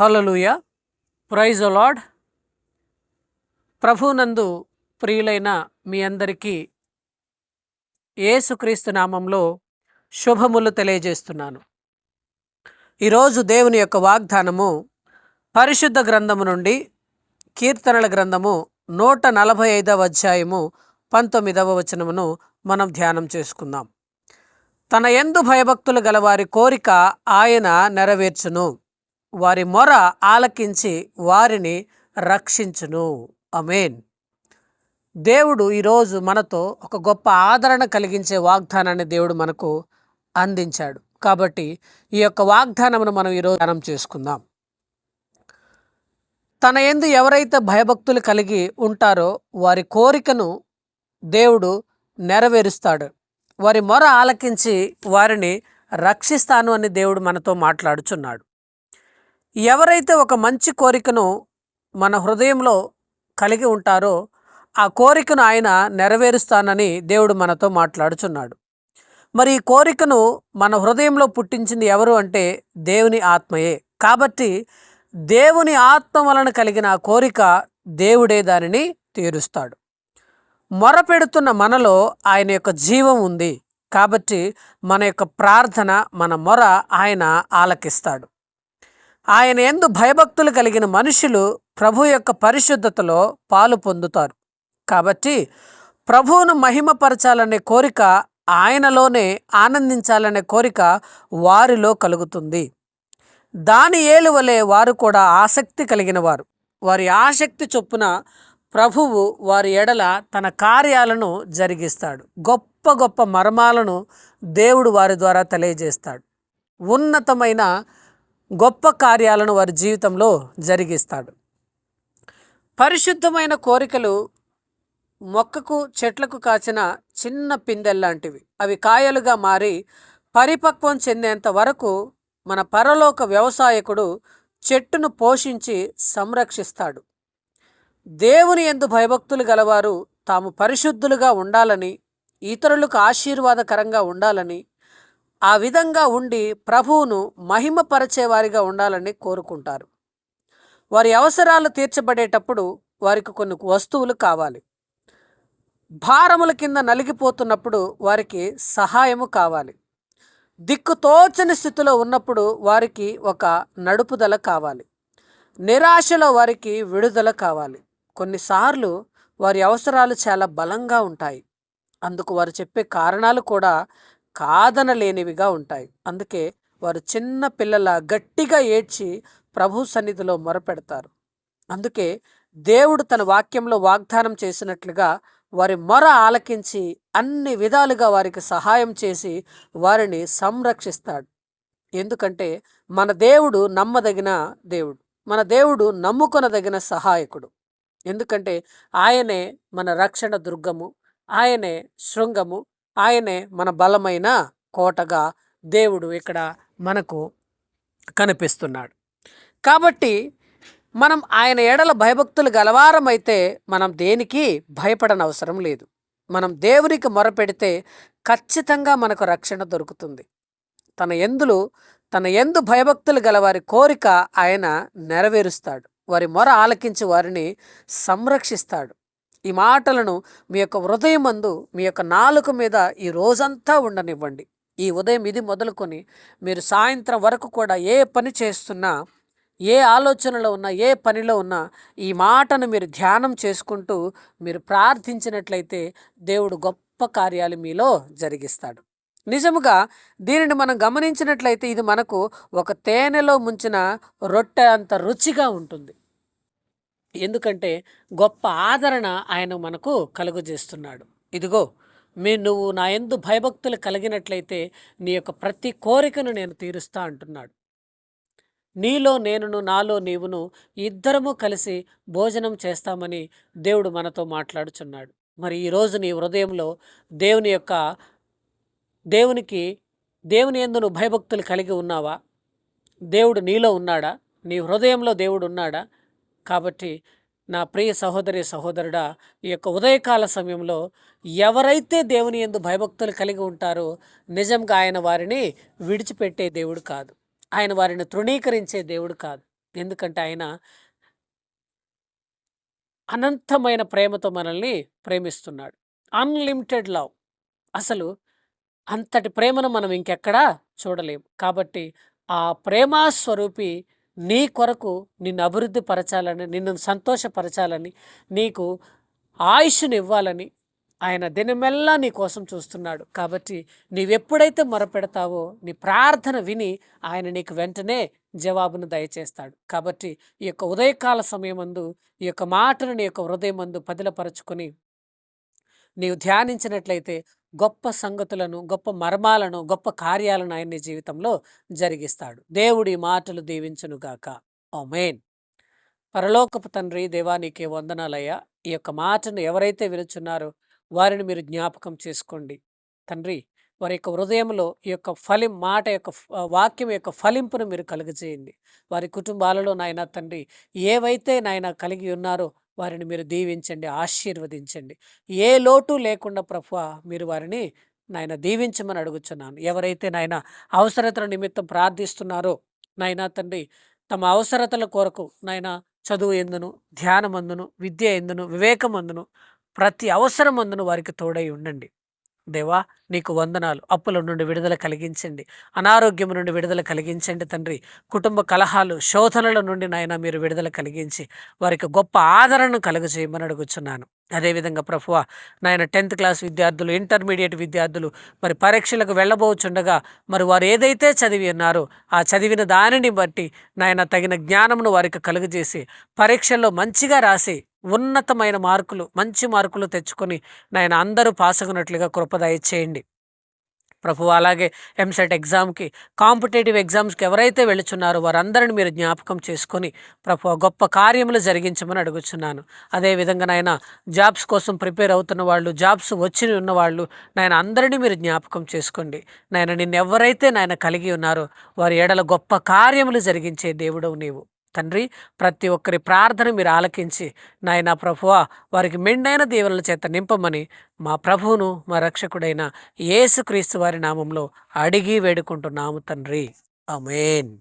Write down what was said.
హలలుయ praise lord ప్రభునందు ప్రియులైన మీ అందరికీ ఏసుక్రీస్తు నామంలో శుభములు తెలియజేస్తున్నాను. ఈరోజు దేవుని యొక్క వాగ్దానము పరిశుద్ధ గ్రంథము నుండి కీర్తనల గ్రంథము నూట నలభై ఐదవ అధ్యాయము పంతొమ్మిదవ వచనమును మనం ధ్యానం చేసుకుందాం. తన ఎందు భయభక్తులు గలవారి కోరిక ఆయన నెరవేర్చును. వారి మొర ఆలకించి వారిని రక్షించును. అమేన్ దేవుడు ఈరోజు మనతో ఒక గొప్ప ఆదరణ కలిగించే వాగ్దానాన్ని దేవుడు మనకు అందించాడు. కాబట్టి ఈ యొక్క వాగ్దానమును మనం ఈరోజు ధ్యానం చేసుకుందాం. తన ఎందు ఎవరైతే భయభక్తులు కలిగి ఉంటారో వారి కోరికను దేవుడు నెరవేరుస్తాడు. వారి మొర ఆలకించి వారిని రక్షిస్తాను అని దేవుడు మనతో మాట్లాడుచున్నాడు. ఎవరైతే ఒక మంచి కోరికను మన హృదయంలో కలిగి ఉంటారో ఆ కోరికను ఆయన నెరవేరుస్తానని దేవుడు మనతో మాట్లాడుచున్నాడు. మరి ఈ కోరికను మన హృదయంలో పుట్టించింది ఎవరు అంటే దేవుని ఆత్మయే. కాబట్టి దేవుని ఆత్మ వలన కలిగిన ఆ కోరిక దేవుడే దానిని తీరుస్తాడు. మొరపెడుతున్న మనలో ఆయన యొక్క జీవం ఉంది. కాబట్టి మన యొక్క ప్రార్థన మన మొర ఆయన ఆలకిస్తాడు. ఆయన ఎందు భయభక్తులు కలిగిన మనుషులు ప్రభు యొక్క పరిశుద్ధతలో పాలు పొందుతారు. కాబట్టి ప్రభువును మహిమపరచాలనే కోరిక ఆయనలోనే ఆనందించాలనే కోరిక వారిలో కలుగుతుంది. దాని ఏలు వలె వారు కూడా ఆసక్తి కలిగిన వారు. వారి ఆసక్తి చొప్పున ప్రభువు వారి ఎడల తన కార్యాలను జరిగిస్తాడు. గొప్ప గొప్ప మర్మాలను దేవుడు వారి ద్వారా తెలియజేస్తాడు. ఉన్నతమైన గొప్ప కార్యాలను వారి జీవితంలో జరిగిస్తాడు. పరిశుద్ధమైన కోరికలు మొక్కకు చెట్లకు కాచిన చిన్న పిందెల్లాంటివి. అవి కాయలుగా మారి పరిపక్వం చెందేంత వరకు మన పరలోక వ్యవసాయకుడు చెట్టును పోషించి సంరక్షిస్తాడు. దేవుని ఎందు భయభక్తులు గలవారు తాము పరిశుద్ధులుగా ఉండాలని ఇతరులకు ఆశీర్వాదకరంగా ఉండాలని ఆ విధంగా ఉండి ప్రభువును మహిమపరచేవారిగా ఉండాలని కోరుకుంటారు. వారి అవసరాలు తీర్చబడేటప్పుడు వారికి కొన్ని వస్తువులు కావాలి. భారముల కింద నలిగిపోతున్నప్పుడు వారికి సహాయము కావాలి. దిక్కుతోచని స్థితిలో ఉన్నప్పుడు వారికి ఒక నడుపుదల కావాలి. నిరాశలో వారికి విడుదల కావాలి. కొన్నిసార్లు వారి అవసరాలు చాలా బలంగా ఉంటాయి. అందుకు వారు చెప్పే కారణాలు కూడా కాదనలేనివిగా ఉంటాయి. అందుకే వారు చిన్న పిల్లల గట్టిగా ఏడ్చి ప్రభు సన్నిధిలో మొరపెడతారు. అందుకే దేవుడు తన వాక్యంలో వాగ్దానం చేసినట్లుగా వారి మొర ఆలకించి అన్ని విధాలుగా వారికి సహాయం చేసి వారిని సంరక్షిస్తాడు. ఎందుకంటే మన దేవుడు నమ్మదగిన దేవుడు. మన దేవుడు నమ్ముకొనదగిన సహాయకుడు. ఎందుకంటే ఆయనే మన రక్షణ దుర్గము. ఆయనే శృంగము. ఆయనే మన బలమైన కోటగా దేవుడు ఇక్కడ మనకు కనిపిస్తున్నాడు. కాబట్టి మనం ఆయన ఎడల భయభక్తులు గలవారమైతే మనం దేనికి భయపడనవసరం లేదు. మనం దేవునికి మొరపెడితే ఖచ్చితంగా మనకు రక్షణ దొరుకుతుంది. తన ఎందులు తన ఎందు భయభక్తులు గలవారి కోరిక ఆయన నెరవేరుస్తాడు. వారి మొర ఆలకించి వారిని సంరక్షిస్తాడు. ఈ మాటలను మీ యొక్క హృదయమందు మీ యొక్క నాలుక మీద ఈ రోజంతా ఉండనివ్వండి. ఈ ఉదయం ఇది మొదలుకొని మీరు సాయంత్రం వరకు కూడా ఏ పని చేస్తున్నా ఏ ఆలోచనలో ఉన్నా ఏ పనిలో ఉన్నా ఈ మాటను మీరు ధ్యానం చేసుకుంటూ మీరు ప్రార్థించినట్లయితే దేవుడు గొప్ప కార్యాలు మీలో జరిగిస్తాడు. నిజముగా దీనిని మనం గమనించినట్లయితే ఇది మనకు ఒక తేనెలో ముంచిన రొట్టె అంత రుచిగా ఉంటుంది. ఎందుకంటే గొప్ప ఆదరణ ఆయన మనకు కలుగజేస్తున్నాడు. ఇదిగో మీ నువ్వు నా ఎందు భయభక్తులు కలిగినట్లయితే నీ యొక్క ప్రతి కోరికను నేను తీరుస్తా అంటున్నాడు. నీలో నేనును నాలో నీవును ఇద్దరము కలిసి భోజనం చేస్తామని దేవుడు మనతో మాట్లాడుచున్నాడు. మరి ఈరోజు నీ హృదయంలో దేవుని యొక్క దేవునికి దేవుని ఎందు నువ్వు భయభక్తులు కలిగి ఉన్నావా? దేవుడు నీలో ఉన్నాడా? నీ హృదయంలో దేవుడు ఉన్నాడా? కాబట్టి నా ప్రియ సహోదరి సహోదరుడా ఈ యొక్క ఉదయకాల సమయంలో ఎవరైతే దేవుని ఎందు భయభక్తులు కలిగి ఉంటారో నిజంగా ఆయన వారిని విడిచిపెట్టే దేవుడు కాదు. ఆయన వారిని తృణీకరించే దేవుడు కాదు. ఎందుకంటే ఆయన అనంతమైన ప్రేమతో మనల్ని ప్రేమిస్తున్నాడు. అన్లిమిటెడ్ లవ్ అసలు అంతటి ప్రేమను మనం ఇంకెక్కడా చూడలేము కాబట్టి ఆ ప్రేమా స్వరూపి నీ కొరకు నిన్ను అభివృద్ధి పరచాలని నిన్ను సంతోషపరచాలని నీకు ఆయుష్ని ఇవ్వాలని ఆయన దినమెల్లా నీ కోసం చూస్తున్నాడు. కాబట్టి నీవెప్పుడైతే మొరపెడతావో నీ ప్రార్థన విని ఆయన నీకు వెంటనే జవాబును దయచేస్తాడు. కాబట్టి ఈ యొక్క ఉదయకాల సమయమందు ఈ యొక్క మాటను నీ యొక్క హృదయమందు పదిలపరచుకొని నీవు ధ్యానించినట్లయితే గొప్ప సంగతులను గొప్ప మర్మాలను గొప్ప కార్యాలను ఆయన జీవితంలో జరిగిస్తాడు. దేవుడి మాటలు దీవించునుగాక మెయిన్ పరలోకపు తండ్రి దేవానికి వందనాలయ్యా. ఈ యొక్క మాటను ఎవరైతే వినుచున్నారో వారిని మీరు జ్ఞాపకం చేసుకోండి. తండ్రి వారి యొక్క హృదయంలో ఈ యొక్క ఫలిం మాట యొక్క వాక్యం యొక్క ఫలింపును మీరు కలుగజేయండి. వారి కుటుంబాలలో నాయన తండ్రి ఏవైతే నాయన కలిగి ఉన్నారో వారిని మీరు దీవించండి ఆశీర్వదించండి. ఏ లోటు లేకుండా ప్రభు మీరు వారిని నాయన దీవించమని అడుగుచున్నాను. ఎవరైతే నాయన అవసరతల నిమిత్తం ప్రార్థిస్తున్నారో నాయనా తండ్రి తమ అవసరతల కొరకు నాయన చదువు ఎందును ధ్యానమందును విద్య ఎందును వివేకమందును ప్రతి అవసరమందును వారికి తోడై ఉండండి. దేవా నీకు వందనాలు. అప్పుల నుండి విడుదల కలిగించండి. అనారోగ్యం నుండి విడుదల కలిగించండి తండ్రి. కుటుంబ కలహాలు శోధనల నుండి నాయన మీరు విడుదల కలిగించి వారికి గొప్ప ఆదరణను కలుగజేయమని అడుగుచున్నాను. అదేవిధంగా ప్రభువ నాయన టెన్త్ క్లాస్ విద్యార్థులు ఇంటర్మీడియట్ విద్యార్థులు మరి పరీక్షలకు వెళ్ళబోచుండగా మరి వారు ఏదైతే చదివి ఉన్నారో ఆ చదివిన దానిని బట్టి నాయన తగిన జ్ఞానమును వారికి కలుగజేసి పరీక్షల్లో మంచిగా రాసి ఉన్నతమైన మార్కులు మంచి మార్కులు తెచ్చుకొని నాయన అందరూ పాస్ అగునట్లుగా కృపదయ చేయండి ప్రభు అలాగే ఎంసెట్ ఎగ్జామ్కి కాంపిటేటివ్ ఎగ్జామ్స్కి ఎవరైతే వెళుచున్నారో వారందరిని మీరు జ్ఞాపకం చేసుకొని ప్రభు గొప్ప కార్యములు జరిగించమని అడుగుచున్నాను. అదేవిధంగా నాయన జాబ్స్ కోసం ప్రిపేర్ అవుతున్న వాళ్ళు జాబ్స్ వచ్చి ఉన్నవాళ్ళు నాయన అందరినీ మీరు జ్ఞాపకం చేసుకోండి. నాయన నిన్ను ఎవరైతే నాయన కలిగి ఉన్నారో వారి ఎడల గొప్ప కార్యములు జరిగించే దేవుడవు నీవు. తండ్రి ప్రతి ఒక్కరి ప్రార్థన మీరు ఆలకించి నాయన ప్రభువ వారికి మెండైన దీవెనల చేత నింపమని మా ప్రభువును మా రక్షకుడైన యేసుక్రీస్తు వారి నామంలో అడిగి వేడుకుంటున్నాము తండ్రి. అమేన్